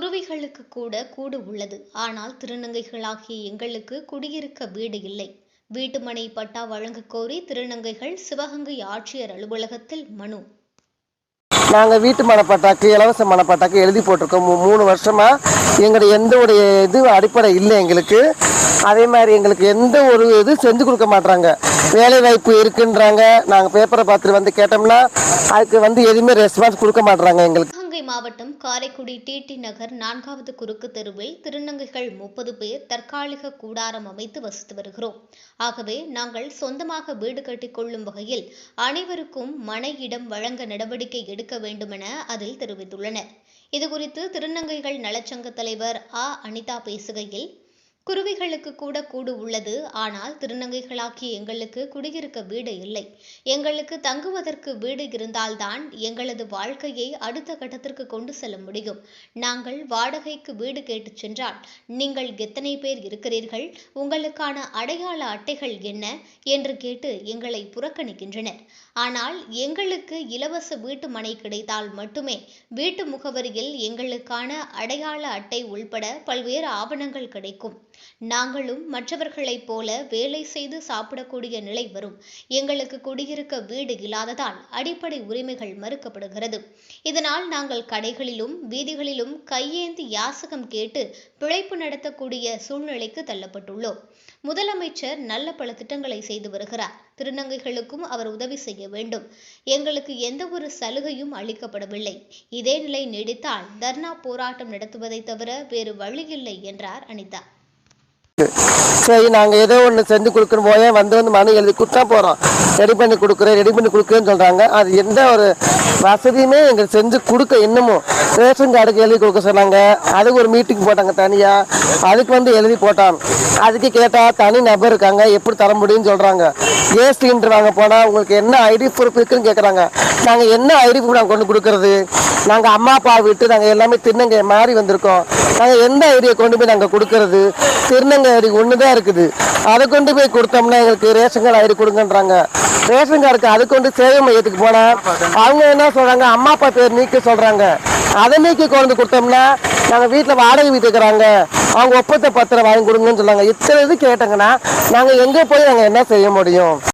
குருவிகளுக்கு கூட கூடு உள்ளது. ஆனால் திருநங்கைகளாகிய எங்களுக்கு குடியிருக்க வீடு இல்லை. வீட்டுமனை பட்டா வழங்க கோரி திருநங்கைகள் சிவகங்கை ஆட்சியர் அலுவலகத்தில் மனு. நாங்கள் வீட்டு மனப்பட்டாக்கு இலவச மனப்பட்டாக்கு எழுதி போட்டிருக்கோம். மூணு வருஷமாக எங்களுடைய எந்த ஒரு இது அடிப்படை இல்லை எங்களுக்கு. அதே மாதிரி எங்களுக்கு எந்த ஒரு இது செஞ்சு கொடுக்க மாட்றாங்க. வேலை வாய்ப்பு இருக்குன்றாங்க நாங்கள் பேப்பரை பார்த்துட்டு வந்து கேட்டோம்னா அதுக்கு வந்து எதுவுமே ரெஸ்பான்ஸ் கொடுக்க மாட்றாங்க எங்களுக்கு. சிவகங்கை மாவட்டம் காரைக்குடி டிடி நகர் நான்காவது குறுக்கு தெருவில் திருநங்கைகள் முப்பது பேர் தற்காலிக கூடாரம் அமைத்து வசித்து வருகிறோம். ஆகவே நாங்கள் சொந்தமாக வீடு கட்டிக் கொள்ளும் வகையில் அனைவருக்கும் மனை இடம் வழங்க நடவடிக்கை எடுக்க வேண்டுமென அதில் தெரிவித்துள்ளனர். இதுகுறித்து திருநங்கைகள் நலச்சங்க தலைவர் ஆ. அனிதா பேசுகையில் குருவிகளுக்கு கூட கூடு உள்ளது. ஆனால் திருநங்கைகளாகிய எங்களுக்கு குடியிருக்க வீடு இல்லை. எங்களுக்கு தங்குவதற்கு வீடு இருந்தால்தான் எங்களது வாழ்க்கையை அடுத்த கட்டத்திற்கு கொண்டு செல்ல முடியும். நாங்கள் வாடகைக்கு வீடு கேட்டுச் சென்றால் நீங்கள் எத்தனை பேர் இருக்கிறீர்கள்? உங்களுக்கான அடையாள அட்டைகள் என்ன? என்று கேட்டு எங்களை புறக்கணிக்கின்றனர். ஆனால் எங்களுக்கு இலவச வீட்டு மனை கிடைத்தால் மட்டுமே வீட்டு முகவரியில் எங்களுக்கான அடையாள அட்டை உள்பட பல்வேறு ஆவணங்கள் கிடைக்கும். நாங்களும் மற்றவர்களைப் போல வேலை செய்து சாப்பிடக்கூடிய நிலை வரும். எங்களுக்கு குடியிருக்க வீடு இல்லாததால் அடிப்படை உரிமைகள் மறுக்கப்படுகிறது. இதனால் நாங்கள் கடைகளிலும் வீதிகளிலும் கையேந்தி யாசகம் கேட்டு பிழைப்பு நடத்தக்கூடிய சூழ்நிலைக்கு தள்ளப்பட்டுள்ளோம். முதலமைச்சர் நல்ல பல திட்டங்களை செய்து வருகிறார். திருநங்கைகளுக்கும் அவர் உதவி செய்ய வேண்டும். எங்களுக்கு எந்த ஒரு சலுகையும் அளிக்கப்படவில்லை. இதே நிலை நீடித்தால் தர்ணா போராட்டம் நடத்துவதை தவிர வேறு வழியில்லை என்றார் அனிதா. சரி நாங்கள் ஏதோ ஒன்று செஞ்சு கொடுக்கணும். போய் வந்து வந்து மனு எழுதி கொடுத்தா போகிறோம் ரெடி பண்ணி கொடுக்குறேன் ரெடி பண்ணி கொடுக்குறேன்னு சொல்கிறாங்க அது எந்த ஒரு வசதியுமே எங்களுக்கு செஞ்சு கொடுக்க இன்னமும். ரேஷன் கார்டுக்கு எழுதி கொடுக்க சொன்னாங்க. அதுக்கு ஒரு மீட்டிங் போட்டாங்க தனியாக அதுக்கு வந்து எழுதி போட்டான். அதுக்கு கேட்டால் தனி நபர் இருக்காங்க. எப்படி தர முடியும்னு சொல்கிறாங்க கேஸ் சிலிண்டர் வாங்க போனால் உங்களுக்கு என்ன ஐடி ப்ரூஃப் இருக்குன்னு கேட்குறாங்க நாங்கள் என்ன ஐடி ப்ரூஃப் நாங்கள் கொண்டு கொடுக்கறது? நாங்கள் அம்மா அப்பா விட்டு நாங்கள் எல்லாமே திருநங்கை மாறி வந்திருக்கோம். நாங்கள் எந்த ஐடியை கொண்டு போய் நாங்கள் கொடுக்கறது? திருநங்கை ஐடி ஒன்று தான் இருக்குது. அதை கொண்டு போய் கொடுத்தோம்னா எங்களுக்கு ரேஷன் கார்டு ஐடி கொடுங்கன்றாங்க. ரேஷன் கார்டுக்கு அது கொண்டு சேவை மையத்துக்கு போனால் அவங்க என்ன சொல்கிறாங்க அம்மா அப்பா பேர் நீக்க சொல்கிறாங்க அதை நீக்கி கொண்டு கொடுத்தோம்னா நாங்கள் வீட்டில் வாடகை வீட்டு இருக்கிறாங்க. அவங்க ஒப்பந்த பத்திரம் வாங்கி கொடுங்கன்னு சொன்னாங்க. இத்தனை இது கேட்டாங்கன்னா நாங்கள் எங்கே போய் நாங்கள் என்ன செய்ய முடியும்?